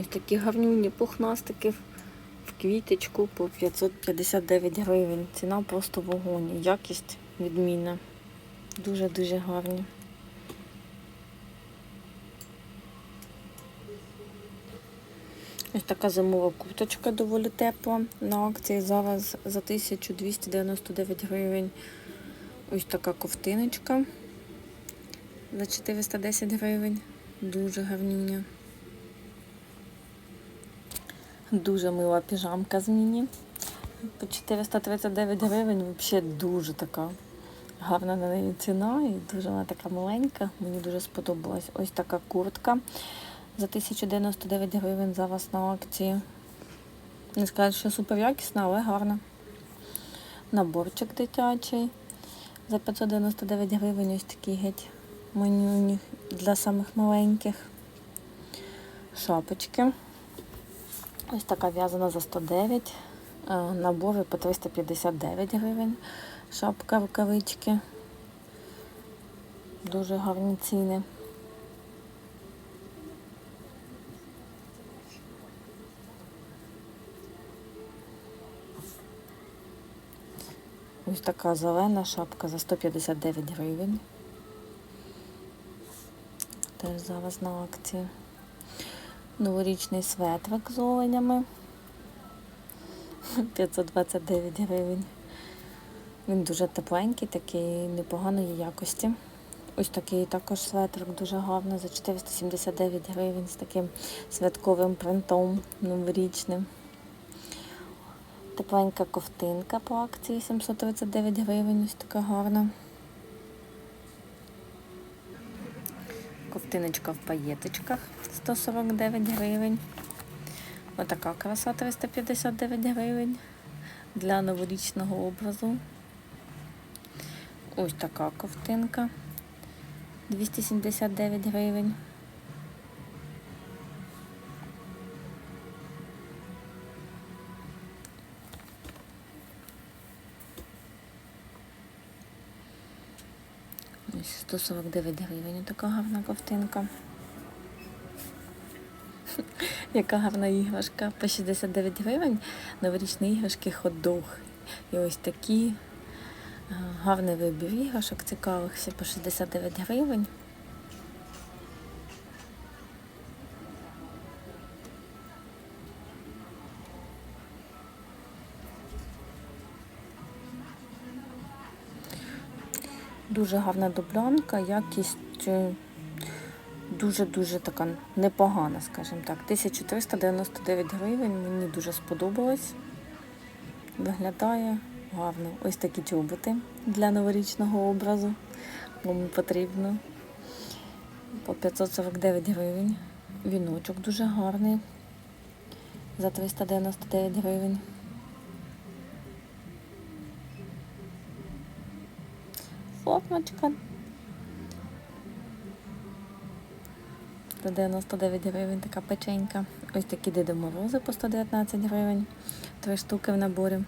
Ось такі гарнюні пухнастики в квіточку по 559 гривень. Ціна просто вогонь. Якість відмінна. Дуже-дуже гарні. Ось така зимова курточка доволі тепла. На акції зараз за 1299 гривень. Ось така ковтиночка за 410 гривень. Дуже гарнюня. Дуже мила піжамка з міні. По 439 гривень взагалі дуже така гарна на неї ціна і дуже вона така маленька. Мені дуже сподобалась. Ось така куртка за 1099 гривень зараз на акції. Не скажу, що супер якісна, але гарна. Наборчик дитячий за 599 гривень. Ось такий геть меню для самих маленьких. Шапочки. Ось така в'язана за 109. е, Набори по 359 гривень. Шапка, рукавички. Дуже гарні ціни. Ось така зелена шапка за 159 гривень. Теж зараз на акції. Новорічний светрик з оленями. 529 гривень. Він дуже тепленький, такий непоганої якості. Ось такий також светрик дуже гарний за 479 гривень з таким святковим принтом новорічним. Тепленька ковтинка по акції 739 гривень, ось така гарна. Ковтиночка в паєточках 149 гривень. Отака краса 359 гривень для новорічного образу. Ось така ковтинка 279 гривень. Ось 149 гривень така гарна ковтинка. Яка гарна іграшка. По 69 гривень новорічні іграшки хот-дог. І ось такі е, гарний вибір іграшок цікавих всі по 69 гривень. Дуже гарна дублянка, якість е, дуже-дуже така непогана, скажімо так. 1399 гривень, мені дуже сподобалось. Виглядає гарно. Ось такі чоботи для новорічного образу. Кому потрібно. По 549 гривень. Віночок дуже гарний. За 399 гривень. Формочка. За 99 гривень така печенька. Ось такі Деди Морози по 119 гривень. Три штуки в наборі.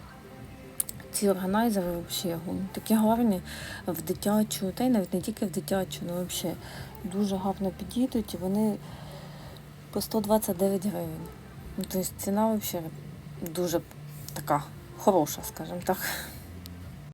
Ці органайзери взагалі такі гарні в дитячу, та й навіть не тільки в дитячу, ну взагалі дуже гарно підійдуть і вони по 129 гривень. Тобто ціна взагалі дуже така хороша, скажімо так.